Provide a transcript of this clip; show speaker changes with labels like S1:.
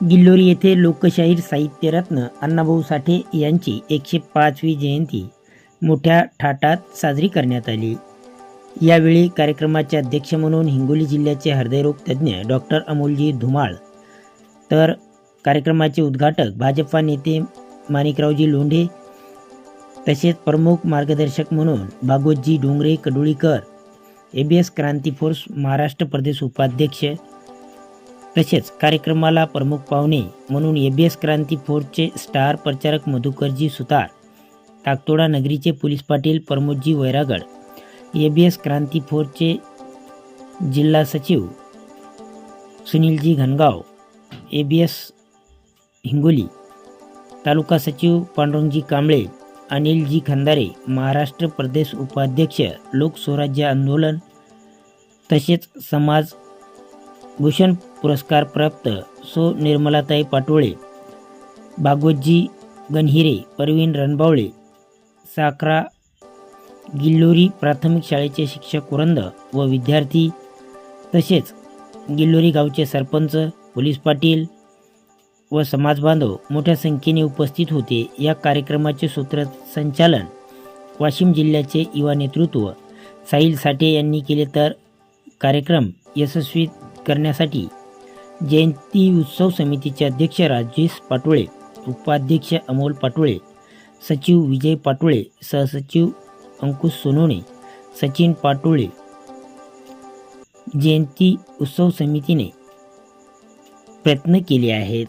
S1: गिल्लोरी येथे लोकशाहीर साहित्यरत्न अण्णाभाऊ साठे यांची एकशे पाचवी जयंती मोठ्या थाटात साजरी करण्यात आली. यावेळी कार्यक्रमाचे अध्यक्ष म्हणून हिंगोली जिल्ह्याचे हृदयरोग तज्ज्ञ डॉक्टर अमोलजी धुमाळ तर कार्यक्रमाचे उद्घाटक भाजपा नेते माणिकरावजी लोंढे तसेच प्रमुख मार्गदर्शक म्हणून Bhagwatji Dongre Kadulikar A B S Kranti force Maharashtra प्रदेश उपाध्यक्ष तसेच कार्यक्रमाला प्रमुख पाहुणे म्हणून ए बी एस क्रांती फोर्सचे स्टार प्रचारक Madhukarji Sutar Takatoda नगरीचे police Patil Pramodji Vairagad A B S Kranti फोर्सचे जिल्हा सचिव सुनीलजी घनगाव ए बी एस हिंगोली तालुका सचिव पांडुरंगजी कांबळे अनिलजी खंदारे महाराष्ट्र प्रदेश उपाध्यक्ष लोकस्वराज्य आंदोलन तसेच समाज भूषण पुरस्कार प्राप्त सो निर्मलाताई पाटोळे भागवतजी गणहिरे परवीन रणबावळे साखरा गिल्लोरी प्राथमिक शाळेचे शिक्षक वृंद व विद्यार्थी तसेच गिल्लोरी गावचे सरपंच पोलीस पाटील व समाजबांधव मोठ्या संख्येने उपस्थित होते. या कार्यक्रमाचे सूत्रसंचालन वाशिम जिल्ह्याचे युवा नेतृत्व साहिल साठे यांनी केले तर कार्यक्रम यशस्वी करण्यासाठी जयंती उत्सव समितीचे अध्यक्ष राजेश पाटोळे उपाध्यक्ष अमोल पाटोळे सचिव विजय पाटोळे सहसचिव अंकुश सोनोणे सचिन पाटोळे. जयंती उत्सव समितीने प्रयत्न केले आहेत.